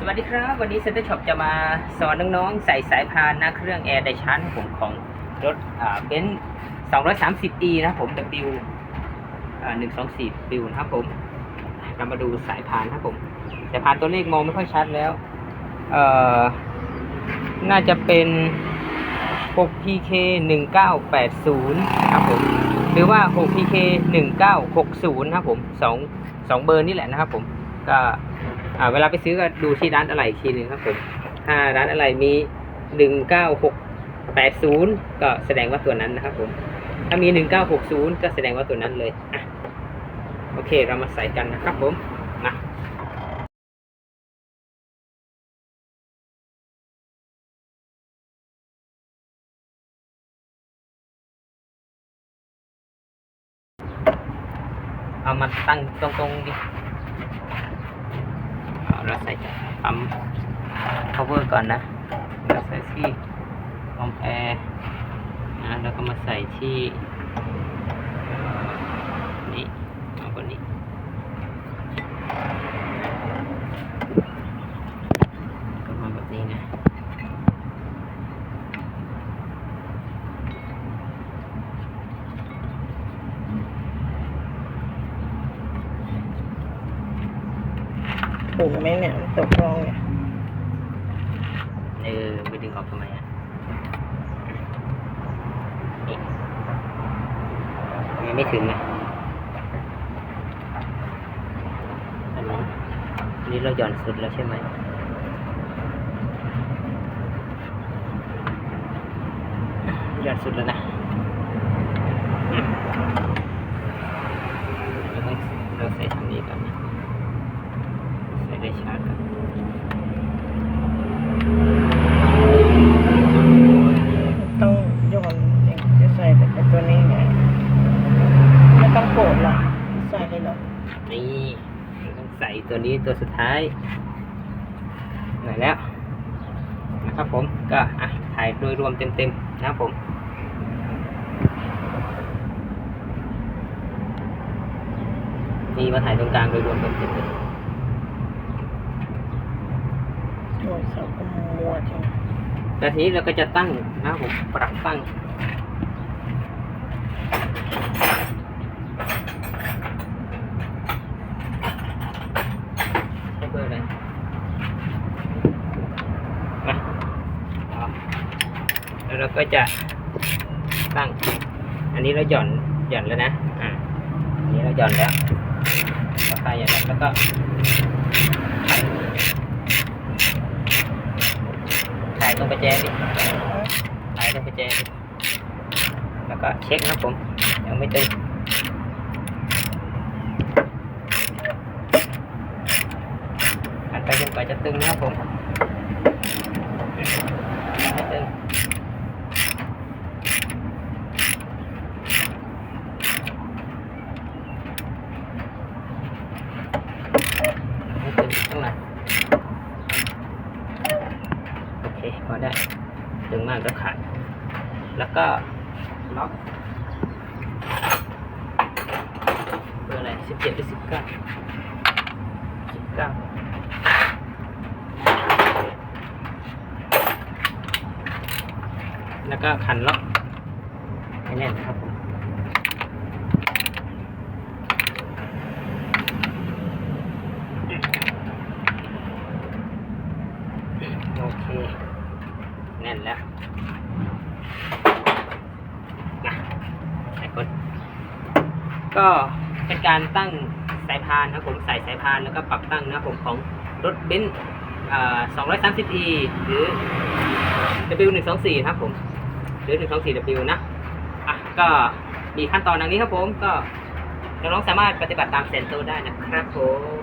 สวัสดีครับ วันนี้เซ็นเตอร์ช็อปจะมาสอนน้องๆ ใส่สายพานหน้าเครื่องแอร์ไดชาร์จของผมของรถเบนซ์ 230e นะครับผม W อ่า124 W นะครับผม เรามาดูสายพานครับผม สายพานตัวเลขมองไม่ค่อยชัดแล้ว เอ่อ น่าจะเป็น 6PK 1980ครับผม หรือว่า 6PK 1960 นะครับผมสองสองเบอร์นี่แหละนะครับผม ก็ อ่าเวลาไปซื้อก็ดูที่ร้านอะไรอีกทีหนึ่งครับผมถ้าร้านอะไรมีหนึ่งเก้าหกแปดศูนย์ก็แสดงว่าตัวนั้นนะครับผม ถ้ามีหนึ่งเก้าหกศูนย์ก็แสดงว่าตัวนั้นเลยอะโอเคเรามาใส่กันนะครับผมมาเอามาตั้งตรงๆดิ เราใส่ปั๊ม cover ก่อนนะ เราใส่ที่คอมแอร์นะ แล้วก็มาใส่ที่ นี่นี้ก็มาแบบนี้นะ ถูกไหมเนี่ยตกลงเนี่ยเออไปดึงออกทำไมอะยังไม่ถึงนะอันนี้อันนี้เราหย่อนสุดแล้วใช่ไหมหย่อนสุดแล้วนะอืมเราต้องเราใส่ทางนี้ก่อนนะใส่ได้ชาร์จก่อน ต้องโยนเนี่ยจะใส่แต่ตัวนี้ไงไม่ต้องโกรธหรอกใส่เลยเหรอนี่ต้องใส่ตัวนี้ตัวสุดท้ายหน่อยแล้วนะครับผมก็อะถ่ายโดยรวมเต็มๆนะครับผมนี่มาถ่ายตรงกลางโดยรวมเต็มๆเลยโทรศัพท์ก็มัวจังแล้วทีนี้เราก็จะตั้งนะครับผมปรับตั้ง ใช้เบอร์อะไรมาเอา แล้วเราก็จะตั้ง อันนี้เราหย่อนหย่อนแล้วนะ อ่าอันนี้เราหย่อนแล้วก็คลายหย่อนแล้วแล้วก็ถ่ายตรงประแจดิถ่ายตรงประแจดิแล้วก็เช็คนะผมยังไม่ตึงหันไปจนกว่าจะตึงนะครับผมตึงไม่ตึงข้างในโอเค พอได้ ดึงมากก็ขาด แล้วก็ล็อกเบอร์อะไรสิบเจ็ดหรือสิบเก้าสิบเก้าแล้วก็ขันล็อกให้แน่นนะครับผม โอเค แน่นแล้วนะหลายคน ก็เป็นการตั้งสายพานนะผมใส่สายพานแล้วก็ปรับตั้งนะผมของรถเบนซ์อ่า 230e หรือ W124 ครับผม หรือ 124W นะอะก็มีขั้นตอนดังนี้ครับผมก็น้องๆสามารถปฏิบัติตามเซนโตได้นะครับผม